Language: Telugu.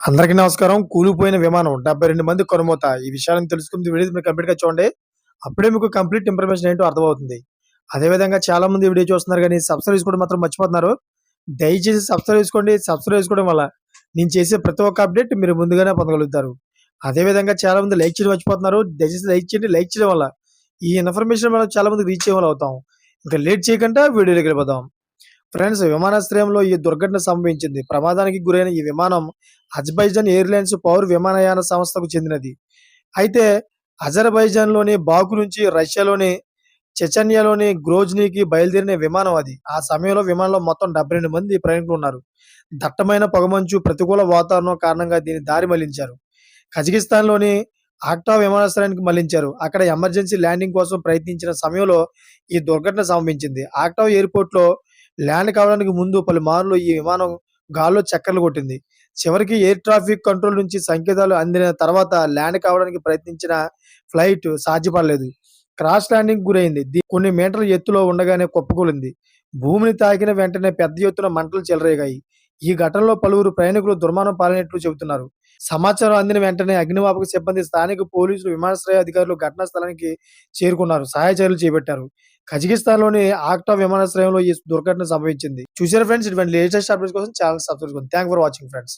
అందరికీ నమస్కారం. కూలిపోయిన విమానం డెబ్బై రెండు మంది కనుమూత ఈ విషయాలను తెలుసుకుంది వీడియో మీరు కంప్లీట్గా చూడండి. అప్పుడే మీకు కంప్లీట్ ఇన్ఫర్మేషన్ ఏంటో అర్థమవుతుంది. అదేవిధంగా చాలా మంది వీడియో చూస్తున్నారు కానీ సబ్స్క్రైబ్ చేసుకోవడం మాత్రం మర్చిపోతున్నారు. దయచేసి సబ్స్క్రైబ్ చేసుకోండి. సబ్స్క్రైబ్ చేసుకోవడం వల్ల నేను చేసే ప్రతి ఒక్క అప్డేట్ మీరు ముందుగానే పొందగలుగుతారు. అదేవిధంగా చాలా మంది లైక్ చేయడం మర్చిపోతున్నారు. దయచేసి లైక్ చేయండి. లైక్ చేయడం వల్ల ఈ ఇన్ఫర్మేషన్ మనం చాలా మంది రీచ్ అయ్యే అవుతాం. ఇంకా లేట్ చేయకుండా వీడియోలోకి వెళ్ళిపోదాం. ఫ్రెండ్స్ విమానాశ్రయంలో ఈ దుర్ఘటన సంభవించింది. ప్రమాదానికి గురైన ఈ విమానం అజర్బైజాన్ ఎయిర్లైన్స్ పౌర విమానయాన సంస్థకు చెందినది. అయితే అజర్బైజాన్లోని బాకు నుంచి రష్యాలోని చెచన్యాలోని గ్రోజ్నీకి బయలుదేరిన విమానం అది. ఆ సమయంలో విమానంలో మొత్తం డెబ్బై రెండు మంది ప్రయాణికులు ఉన్నారు. దట్టమైన పొగమంచు ప్రతికూల వాతావరణం కారణంగా దీని దారి మళ్ళించారు. కజకిస్తాన్లోని ఆక్టా విమానాశ్రయానికి మళ్ళించారు. అక్కడ ఎమర్జెన్సీ ల్యాండింగ్ కోసం ప్రయత్నించిన సమయంలో ఈ దుర్ఘటన సంభవించింది. ఆక్టా ఎయిర్పోర్ట్లో ల్యాండ్ కావడానికి ముందు పలుమార్లు ఈ విమానం గాల్లో చక్కర్లు కొట్టింది. చివరికి ఎయిర్ ట్రాఫిక్ కంట్రోల్ నుంచి సంకేతాలు అందిన తర్వాత ల్యాండ్ కావడానికి ప్రయత్నించిన ఫ్లైట్ సాధ్యపడలేదు. క్రాష్ ల్యాండింగ్ గురైంది. కొన్ని మీటర్ల ఎత్తులో ఉండగానే కుప్పకూలింది. భూమిని తాకిన వెంటనే పెద్ద ఎత్తున మంటలు చెలరేగాయి. ఈ ఘటనలో పలువురు ప్రయాణికులు దుర్మరణం పాలైనట్లు చెబుతున్నారు. సమాచారం అందిన వెంటనే అగ్నిమాపక సిబ్బంది స్థానిక పోలీసులు విమానాశ్రయ అధికారులు ఘటనా స్థలానికి చేరుకున్నారు. సహాయ చర్యలు చేపట్టారు. కజకిస్తాన్లోని ఆక్టా విమానాశ్రయంలో ఈ దుర్ఘటన సంభవించింది. చూసారు ఫ్రెండ్స్? ఇటువంటి లేటెస్ట్ అప్డేట్స్ కోసం ఛానల్ సబ్స్క్రైబ్ చేసుకోండి థ్యాంక్ ఫర్ వాచింగ్ ఫ్రెండ్స్.